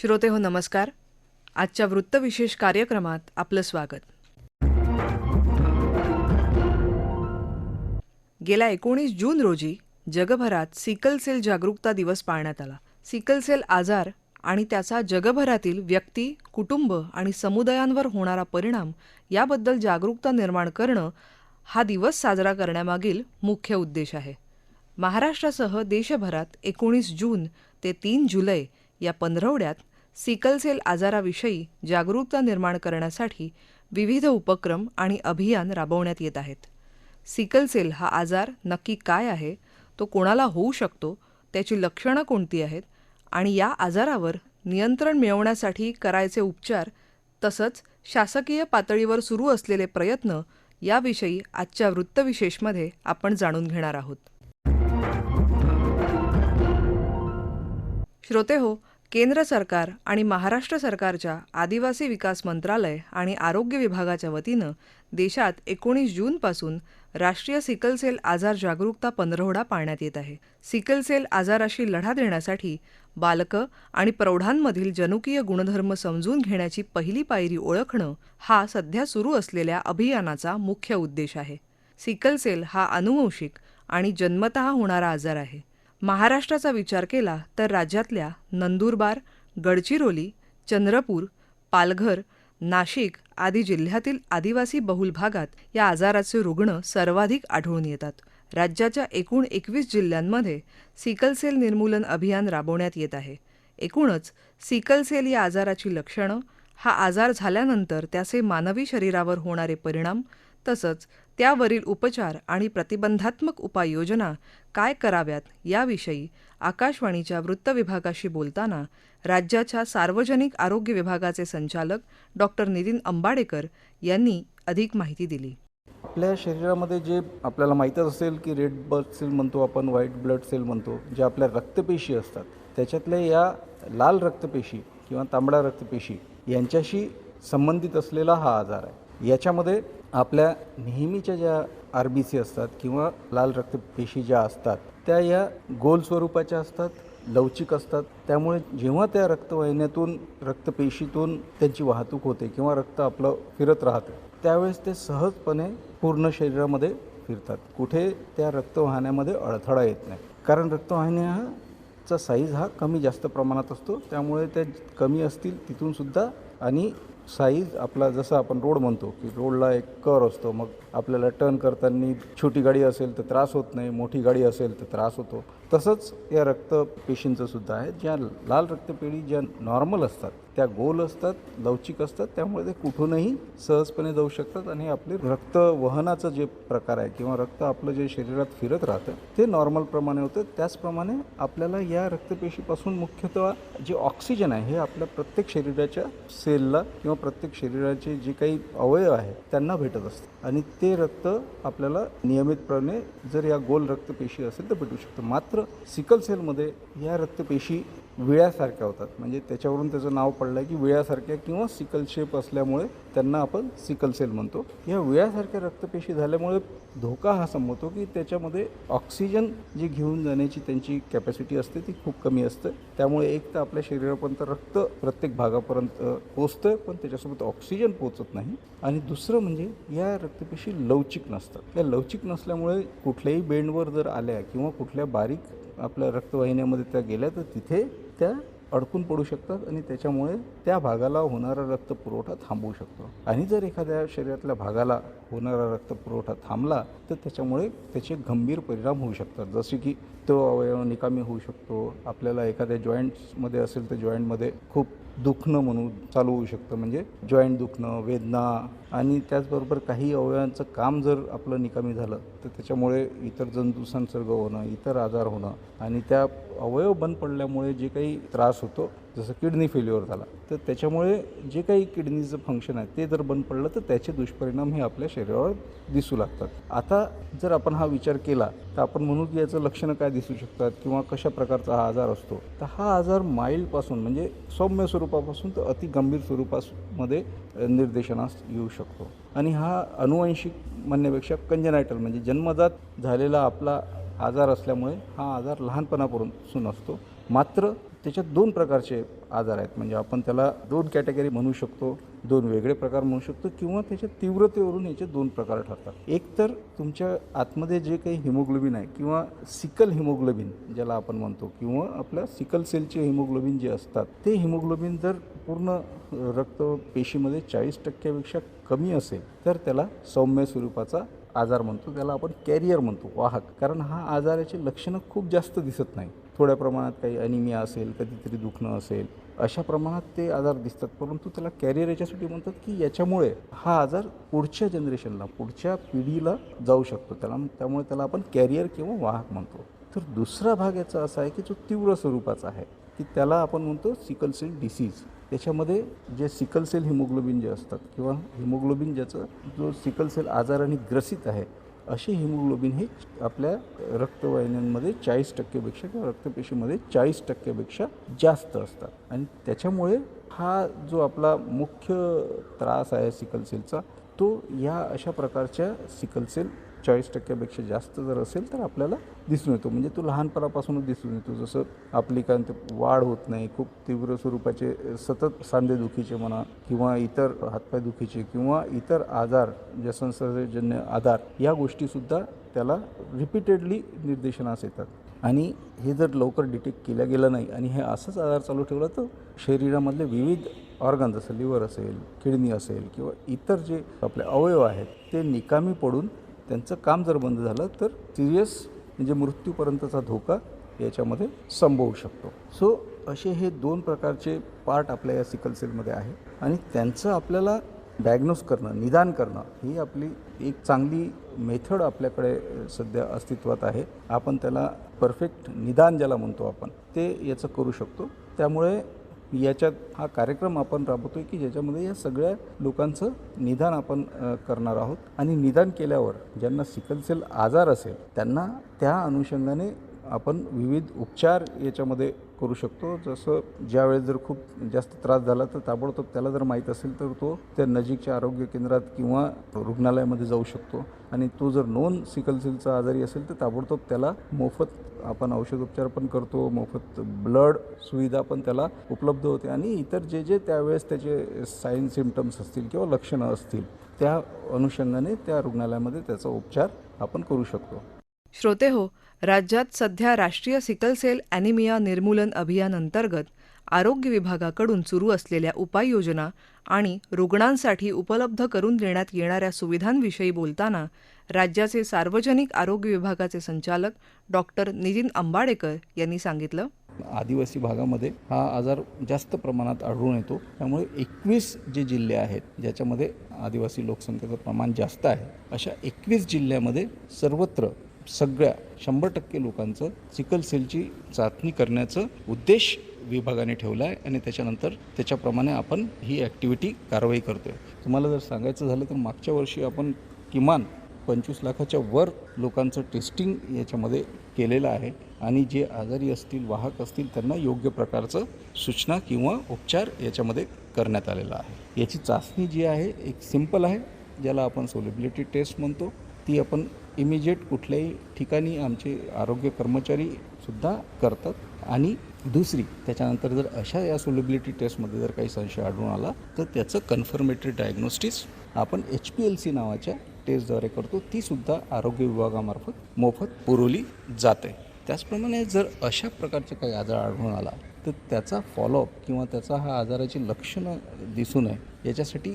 श्रोते हो नमस्कार. आजच्या वृत्तविशेष कार्यक्रमात आपलं स्वागत. गेल्या एकोणीस जून रोजी जगभरात सिकल सेल जागरूकता दिवस पाळण्यात आला. सिकल सेल आजार आणि त्याचा जगभरातील व्यक्ती कुटुंब आणि समुदायांवर होणारा परिणाम याबद्दल जागरूकता निर्माण करणं हा दिवस साजरा करण्यामागील मुख्य उद्देश आहे. महाराष्ट्रासह देशभरात एकोणीस जून ते तीन जुलै या पंधरवड्यात सिकल सेल आजाराविषयी जागरूकता निर्माण करण्यासाठी विविध उपक्रम आणि अभियान राबवण्यात येत आहेत. सिकल सेल हा आजार नक्की काय आहे? तो कोणाला होऊ शकतो? त्याची लक्षणं कोणती आहेत? आणि या आजारावर नियंत्रण मिळवण्यासाठी करायचे उपचार तसंच शासकीय पातळीवर सुरू असलेले प्रयत्न याविषयी आजच्या वृत्तविशेषमध्ये आपण जाणून घेणार आहोत. श्रोते हो केंद्र सरकार आणि महाराष्ट्र सरकारच्या आदिवासी विकास मंत्रालय आणि आरोग्य विभागाच्या वतीनं देशात एकोणीस जूनपासून राष्ट्रीय सिकल सेल आजार जागरूकता पंधरवडा पाळण्यात येत आहे. सिकल सेल आजाराशी लढा देण्यासाठी बालकं आणि प्रौढांमधील जनुकीय गुणधर्म समजून घेण्याची पहिली पायरी ओळखणं हा सध्या सुरू असलेल्या अभियानाचा मुख्य उद्देश आहे. सिकल सेल हा अनुवंशिक आणि जन्मतः होणारा आजार आहे. महाराष्ट्राचा विचार केला तर राज्यातल्या नंदुरबार गडचिरोली चंद्रपूर पालघर नाशिक आदी जिल्ह्यातील आदिवासी बहुल भागात या आजाराचे रुग्ण सर्वाधिक आढळून येतात. राज्याच्या एकूण एकवीस जिल्ह्यांमध्ये सिकल सेल निर्मूलन अभियान राबवण्यात येत आहे. एकूणच सिकल सेल या आजाराची लक्षणं हा आजार झाल्यानंतर त्याचे मानवी शरीरावर होणारे परिणाम तसंच त्यावरील उपचार आणि प्रतिबंधात्मक उपाययोजना काय कराव्यात याविषयी आकाशवाणीच्या वृत्त विभागाशी बोलताना राज्याच्या सार्वजनिक आरोग्य विभागाचे संचालक डॉक्टर नितीन अंबाडेकर यांनी अधिक माहिती दिली. आपल्या शरीरामध्ये जे आपल्याला माहीतच असेल की रेड ब्लड सेल म्हणतो आपण व्हाईट ब्लड सेल म्हणतो जे आपल्या रक्तपेशी असतात त्याच्यातल्या या लाल रक्तपेशी किंवा तांबड्या रक्तपेशी यांच्याशी संबंधित असलेला हा आजार आहे. याच्यामध्ये आपल्या नेहमीच्या ज्या आर बी सी असतात किंवा लाल रक्तपेशी ज्या असतात त्या या गोल स्वरूपाच्या असतात लवचिक असतात. त्यामुळे जेव्हा त्या रक्तवाहिन्यातून रक्तपेशीतून त्यांची वाहतूक होते किंवा रक्त आपलं फिरत राहतं त्यावेळेस ते सहजपणे पूर्ण शरीरामध्ये फिरतात. कुठे त्या रक्तवाहिन्यामध्ये अडथळा येत नाही. कारण रक्तवाहिन्याचा साईज हा कमी जास्त प्रमाणात असतो. त्यामुळे त्या कमी असतील तिथूनसुद्धा आणि साईज आपला जसं आपण रोड म्हणतो की रोडला एक कर असतो मग आपल्याला टर्न करताना छोटी गाडी असेल तर त्रास होत नाही मोठी गाडी असेल तर त्रास होतो. तसंच या रक्तपेशींचं सुद्धा आहे. ज्या लाल रक्तपेढी ज्या नॉर्मल असतात त्या गोल असतात लवचिक असतात त्यामुळे ते कुठूनही सहजपणे जाऊ शकतात आणि आपले रक्त वहनाचं जे प्रकार आहे किंवा रक्त आपलं जे शरीरात फिरत राहतं ते नॉर्मल प्रमाणे होतं. त्याचप्रमाणे आपल्याला या रक्तपेशीपासून मुख्यतः जे ऑक्सिजन आहे हे आपल्या प्रत्येक शरीराच्या सेलला किंवा प्रत्येक शरीराचे जे काही अवयव आहे त्यांना भेटत असतं. आणि ते रक्त आपल्याला नियमितपणे जर या गोल रक्तपेशी असेल तर भेटू शकतं. मात्र सिकल सेलमध्ये या रक्तपेशी विळ्यासारख्या होतात. म्हणजे त्याच्यावरून त्याचं नाव पडलं आहे की विळ्यासारख्या किंवा सिकल शेप असल्यामुळे त्यांना आपण सिकल सेल म्हणतो. या विळ्यासारख्या रक्तपेशी झाल्यामुळे धोका हा संभवतो की त्याच्यामध्ये ऑक्सिजन जी घेऊन जाण्याची त्यांची कॅपॅसिटी असते ती खूप कमी असते. त्यामुळे एक तर आपल्या शरीरापर्यंत रक्त प्रत्येक भागापर्यंत पोचतं पण त्याच्यासोबत ऑक्सिजन पोचत नाही. आणि दुसरं म्हणजे या रक्तपेशी लवचिक नसतात. या लवचिक नसल्यामुळे कुठल्याही बेंडवर जर आल्या किंवा कुठल्या बारीक आपल्या रक्तवाहिन्यामध्ये त्या गेल्या तर तिथे त्या अडकून पडू शकतात आणि त्याच्यामुळे त्या भागाला होणारा रक्तपुरवठा थांबवू शकतो. आणि जर एखाद्या शरीरातल्या भागाला होणारा रक्तपुरवठा थांबला तर त्याच्यामुळे त्याचे गंभीर परिणाम होऊ शकतात. जसे की तो अवयव निकामी होऊ शकतो आपल्याला एखाद्या जॉईंट्समध्ये असेल तर जॉईंटमध्ये खूप दुखणं म्हणून चालू होऊ शकतं म्हणजे जॉईंट दुखणं वेदना आणि त्याचबरोबर काही अवयवांचं काम जर आपलं निकामी झालं तर त्याच्यामुळे इतर जंतू संसर्ग होणं इतर आजार होणं आणि त्या अवयव बंद पडल्यामुळे जे काही त्रास होतो जसं किडनी फेल्युअर झाला तर त्याच्यामुळे जे काही किडनीचं फंक्शन आहे ते जर बंद पडलं तर त्याचे दुष्परिणाम हे आपल्या शरीरावर दिसू लागतात. आता जर आपण हा विचार केला तर आपण म्हणू की याचं लक्षणं काय दिसू शकतात किंवा कशा प्रकारचा हा आजार असतो तर हा आजार माइल्डपासून म्हणजे सौम्य स्वरूपापासून तर अति गंभीर स्वरूपामध्ये निर्देशनास येऊ शकतो. आणि हा अनुवंशिक म्हणण्यापेक्षा कंजनायटल म्हणजे जन्मजात झालेला आपला आजार असल्यामुळे हा आजार लहानपणापासून असतो. मात्र त्याच्यात दोन प्रकारचे आजार आहेत. म्हणजे आपण त्याला दोन कॅटेगरी म्हणू शकतो दोन वेगळे प्रकार म्हणू शकतो किंवा त्याच्या तीव्रतेवरून याचे दोन प्रकार ठरतात. एक तर तुमच्या आतमध्ये जे काही हिमोग्लोबिन आहे किंवा सिकल हिमोग्लोबिन ज्याला आपण म्हणतो किंवा आपल्या सिकल सेलचे हिमोग्लोबिन जे असतात ते हिमोग्लोबिन जर पूर्ण रक्त पेशीमध्ये चाळीस टक्क्यापेक्षा कमी असेल तर त्याला सौम्य स्वरूपाचा आजार म्हणतो. त्याला आपण कॅरियर म्हणतो वाहक. कारण हा आजाराची लक्षणं खूप जास्त दिसत नाही थोड्या प्रमाणात काही अनिमिया असेल कधीतरी दुखणं असेल अशा प्रमाणात ते आजार दिसतात. परंतु त्याला कॅरियर याच्यासाठी म्हणतात की याच्यामुळे हा आजार पुढच्या जनरेशनला पुढच्या पिढीला जाऊ शकतो. त्याला त्यामुळे त्याला आपण कॅरियर किंवा वाहक म्हणतो. तर दुसरा भाग याचा असा आहे की जो तीव्र स्वरूपाचा आहे की त्याला आपण म्हणतो सिकल सेल डिसीज त्याच्यामध्ये जे सिकल सेल हिमोग्लोबिन जे असतात किंवा हिमोग्लोबिन ज्याचं जो सिकल सेल आजाराने ग्रसित आहे असे हिमोग्लोबिन हे आपल्या रक्तवाहिन्यांमध्ये चाळीस टक्केपेक्षा किंवा रक्तपेशीमध्ये चाळीस टक्क्यापेक्षा जास्त असतात. आणि त्याच्यामुळे हा जो आपला मुख्य त्रास आहे सिकलसेलचा तो या अशा प्रकारच्या सिकलसेल चाळीस टक्क्यापेक्षा जास्त जर असेल तर आपल्याला दिसून येतो. म्हणजे तो लहानपणापासूनच दिसून येतो. जसं आपली काय वाढ होत नाही खूप तीव्र स्वरूपाचे सतत सांधेदुखीचे म्हणा किंवा इतर हातपाय दुखीचे किंवा इतर आजार ज्या संसर्गजन्य आजार या गोष्टीसुद्धा त्याला रिपीटेडली निर्देशनास येतात. आणि हे जर लवकर डिटेक्ट केलं गेलं नाही आणि हे असंच आजार चालू ठेवला तर शरीरामधले विविध ऑर्गन जसं लिव्हर असेल किडनी असेल किंवा इतर जे आपले अवयव आहेत ते निकामी पडून त्यांचं काम जर बंद झालं तर सिरियस म्हणजे मृत्यूपर्यंतचा धोका याच्यामध्ये संभवू शकतो. सो असे हे दोन प्रकारचे पार्ट आपल्या या सिकल सेलमध्ये आहे. आणि त्यांचं आपल्याला डायग्नोस करणं निदान करणं ही आपली एक चांगली मेथड आपल्याकडे सध्या अस्तित्वात आहे. आपण त्याला परफेक्ट निदान ज्याला म्हणतो आपण ते याचं करू शकतो. त्यामुळे याच्यात हा कार्यक्रम आपण राबवतोय की ज्याच्यामध्ये या सगळ्या लोकांचं निदान आपण करणार आहोत. आणि निदान केल्यावर ज्यांना सिकलसेल आजार असेल त्यांना त्या अनुषंगाने आपण विविध उपचार याच्यामध्ये करू शकतो. जसं ज्यावेळेस जर खूप जास्त त्रास झाला तर ताबडतोब त्याला जर माहीत असेल तर तो त्या नजीकच्या आरोग्य केंद्रात किंवा रुग्णालयामध्ये जाऊ शकतो. आणि तो जर नॉन सिकलसेलचा आजारी असेल तर ताबडतोब त्याला मोफत आपण औषधोपचार पण करतो मोफत ब्लड सुविधा पण त्याला उपलब्ध होते. आणि इतर जे जे त्यावेळेस त्याचे साईन सिमटम्स असतील किंवा लक्षणं असतील त्या अनुषंगाने त्या रुग्णालयामध्ये त्याचा उपचार आपण करू शकतो. श्रोते हो राज्यात सध्या राष्ट्रीय सिकल सेल ॲनिमिया निर्मूलन अभियान अंतर्गत आरोग्य विभागाकडून सुरू असलेल्या उपाययोजना आणि रुग्णांसाठी उपलब्ध करून देण्यात येणाऱ्या सुविधांविषयी बोलताना राज्याचे सार्वजनिक आरोग्य विभागाचे संचालक डॉक्टर नितीन अंबाडेकर यांनी सांगितलं. आदिवासी भागामध्ये हा आजार जास्त प्रमाणात आढळून येतो. त्यामुळे एकवीस जे जिल्हे आहेत ज्याच्यामध्ये आदिवासी लोकसंख्येचं प्रमाण जास्त आहे अशा एकवीस जिल्ह्यामध्ये सर्वत्र सगळ्या शंभर टक्के लोकांचं सिकल सेलची चाचणी करण्याचं उद्देश विभागाने ठेवला आहे आणि त्याच्यानंतर त्याच्याप्रमाणे आपण ही ॲक्टिव्हिटी कारवाई करतो आहे तुम्हाला जर सांगायचं झालं तर मागच्या वर्षी आपण किमान पंचवीस लाखाच्या वर लोकांचं टेस्टिंग याच्यामध्ये केलेलं आहे आणि जे आजारी असतील वाहक असतील त्यांना योग्य प्रकारचं सूचना किंवा उपचार याच्यामध्ये करण्यात आलेला आहे. याची चाचणी जी आहे एक सिंपल आहे ज्याला आपण सोलेबिलिटी टेस्ट म्हणतो. ती आपण इमिजिएट कुठल्याही ठिकाणी आमचे आरोग्य कर्मचारी सुद्धा करतात. आणि दुसरी त्याच्यानंतर जर अशा या सोलेबिलिटी टेस्टमध्ये जर काही संशय आढळून आला तर त्याचं कन्फर्मेटरी डायग्नोस्टिस आपण एच पी एल सी नावाच्या टेस्टद्वारे करतो. ती सुद्धा आरोग्य विभागामार्फत मोफत पुरवली जाते. त्याचप्रमाणे जर अशा प्रकारचे काही आजार आढळून आला तर त्याचा फॉलोअप किंवा त्याचा हा आजाराची लक्षणं दिसू नये याच्यासाठी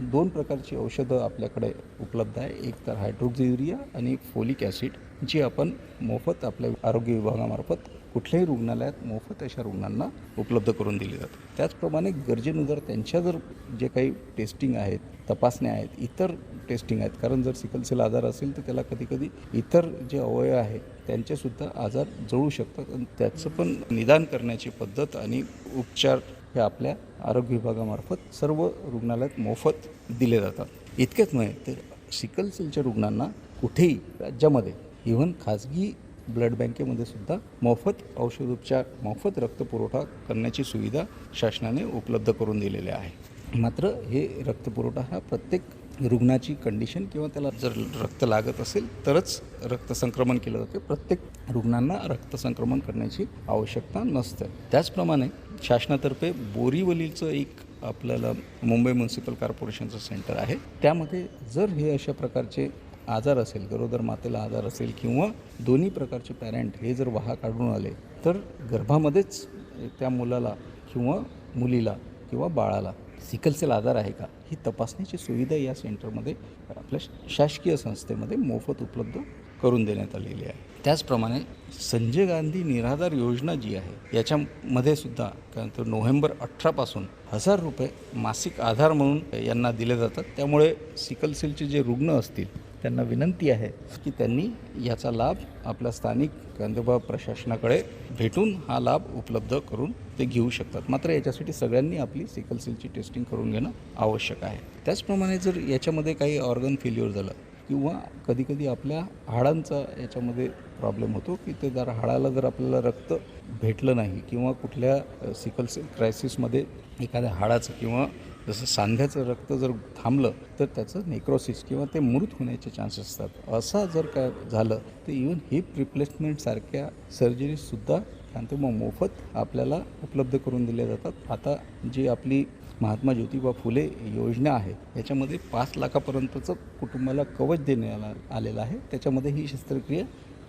दोन प्रकारची औषधं आपल्याकडे उपलब्ध आहे. एक तर हायड्रोक्झियुरिया आणि फोलिक ॲसिड जी आपण मोफत आपल्या आरोग्य विभागामार्फत कुठल्याही रुग्णालयात मोफत अशा रुग्णांना उपलब्ध करून दिली जाते. त्याचप्रमाणे गरजेनुसार त्यांच्या जर जे काही टेस्टिंग आहेत तपासण्या आहेत इतर टेस्टिंग आहेत कारण जर सिकलसेल आजार असेल तर त्याला कधीकधी इतर जे अवयव आहे त्यांचेसुद्धा आजार जळू शकतात. आणि त्याचं पण निदान करण्याची पद्धत आणि उपचार हे आपल्या आरोग्य विभागामार्फत सर्व रुग्णालयात मोफत दिले जातात. इतकेच नव्हे तर सिकल सेलच्या रुग्णांना कुठेही राज्यामध्ये इव्हन खाजगी ब्लड बँकेमध्ये सुद्धा मोफत औषधोपचार मोफत रक्तपुरवठा करण्याची सुविधा शासनाने उपलब्ध करून दिलेली आहे. मात्र हे रक्तपुरवठा हा प्रत्येक रुग्णाची कंडिशन किंवा त्याला जर रक्त लागत असेल तरच रक्तसंक्रमण केलं जाते. प्रत्येक रुग्णांना रक्तसंक्रमण करण्याची आवश्यकता नसते. त्याचप्रमाणे शासनातर्फे बोरीवलीचं एक आपल्याला मुंबई म्युन्सिपल कॉर्पोरेशनचं सेंटर आहे. त्यामध्ये जर हे अशा प्रकारचे आजार असेल गरोदर मातेला आजार असेल किंवा दोन्ही प्रकारचे पॅरेंट हे जर वाहा काढून आले तर गर्भामध्येच त्या मुलाला किंवा मुलीला किंवा बाळाला सिकलसेल आजार आहे का? ही तपासण्याची सुविधा या सेंटरमध्ये आपल्या शासकीय संस्थेमध्ये मोफत उपलब्ध करून देण्यात आलेली आहे. त्याचप्रमाणे संजय गांधी निराधार योजना जी आहे याच्यामध्ये सुद्धा कारण तर नोव्हेंबर अठरापासून हजार रुपये मासिक आधार म्हणून यांना दिले जातात. त्यामुळे सिकलसेलचे जे रुग्ण असतील त्यांना विनंती आहे की त्यांनी याचा लाभ आपल्या स्थानिक गांधीबा प्रशासनाकडे भेटून हा लाभ उपलब्ध करून ते घेऊ शकतात. मात्र याच्यासाठी सगळ्यांनी आपली सिकलसेलची टेस्टिंग करून घेणं आवश्यक आहे. त्याचप्रमाणे जर याच्यामध्ये काही ऑर्गन फेल्युअर झालं किंवा कधीकधी आपल्या हाडांचा याच्यामध्ये प्रॉब्लेम होतो की ते जर हाडाला जर आपल्याला रक्त भेटलं नाही किंवा कुठल्या सिकलसेल क्रायसिसमध्ये एखाद्या हाडाचं किंवा जसं सांध्याचं रक्त जर थांबलं तर त्याचं नेक्रोसिस किंवा ते मृत होण्याचे चान्सेस असतात. असं जर काय झालं तर इवन हिप रिप्लेसमेंटसारख्या सर्जरीजसुद्धा ते मग मोफत आपल्याला उपलब्ध करून दिल्या जातात. आता जी आपली महात्मा ज्योतिबा फुले योजना आहे याच्यामध्ये पाच लाखापर्यंतचं कुटुंबाला कवच देण्याला आलेलं आहे. त्याच्यामध्ये ही शस्त्रक्रिया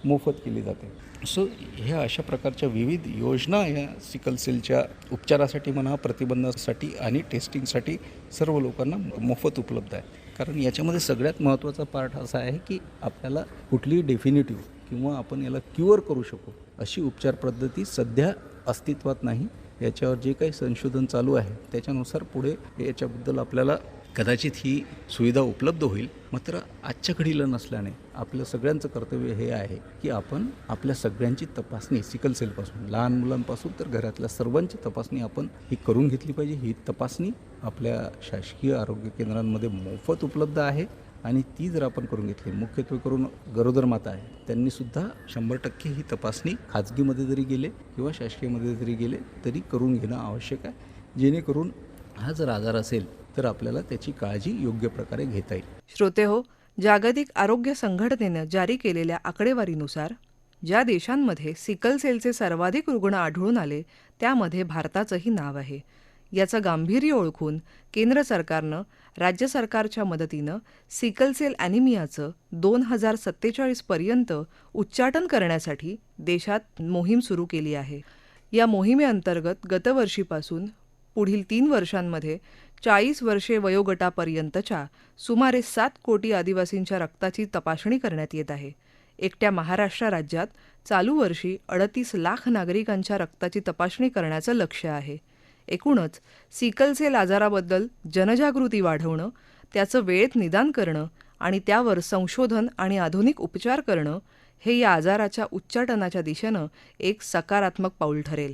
मोफत केली जाते. सो ह्या अशा प्रकारच्या विविध योजना या सिकलसेलच्या उपचारासाठी म्हणा प्रतिबंधासाठी आणि टेस्टिंगसाठी सर्व लोकांना मोफत उपलब्ध आहे कारण याच्यामध्ये सगळ्यात महत्त्वाचा पार्ट असा आहे की आपल्याला कुठलीही डेफिनेटिव्ह किंवा आपण याला क्युअर करू शकू अशी उपचार पद्धती सध्या अस्तित्वात नाही. याच्यावर जे काही संशोधन चालू आहे त्याच्यानुसार पुढे याच्याबद्दल आपल्याला कदाचित ही सुविधा उपलब्ध होईल. मात्र आजच्या घडीला नसल्याने आपलं सगळ्यांचं कर्तव्य हे आहे की आपण आपल्या सगळ्यांची तपासणी सिकल सेलपासून लहान मुलांपासून तर घरातल्या सर्वांची तपासणी आपण ही करून घेतली पाहिजे. ही तपासणी आपल्या शासकीय आरोग्य केंद्रांमध्ये मोफत उपलब्ध आहे आणि ती जर आपण करून घेतली मुख्यत्वे करून गरोदर माता आहे त्यांनीसुद्धा शंभर टक्के ही तपासणी खाजगीमध्ये जरी गेले किंवा शासकीयमध्ये जरी गेले तरी करून घेणं आवश्यक आहे. जेणेकरून हा जर आजार असेल तर आपल्याला त्याची काळजी योग्य प्रकारे घेता येईल. श्रोते हो जागतिक आरोग्य संघटनेनं जारी केलेल्या आकडेवारीनुसार ज्या देशांमध्ये सिकल सेलचे सर्वाधिक रुग्ण आढळून आले त्यामध्ये भारताचंही नाव आहे. याचं गांभीर्य ओळखून केंद्र सरकारनं राज्य सरकारच्या मदतीनं सिकलसेल ॲनिमियाचं दोन हजार सत्तेचाळीसपर्यंत उच्चाटन करण्यासाठी देशात मोहीम सुरू केली आहे. या मोहिमेअंतर्गत गतवर्षीपासून पुढील तीन वर्षांमध्ये चाळीस वर्षे वयोगटापर्यंतच्या सुमारे सात कोटी आदिवासींच्या रक्ताची तपासणी करण्यात येत आहे. एकट्या महाराष्ट्र राज्यात चालू वर्षी अडतीस लाख नागरिकांच्या रक्ताची तपासणी करण्याचं लक्ष्य आहे. एकूणच सिकलसेल आजाराबद्दल जनजागृती वाढवणं त्याचं वेळेत निदान करणं आणि त्यावर संशोधन आणि आधुनिक उपचार करणं हे या आजाराच्या उच्चाटनाच्या दिशेनं एक सकारात्मक पाऊल ठरेल.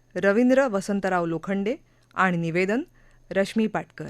रवींद्र वसंतराव लोखंडे आणि निवेदन रश्मी पाटकर.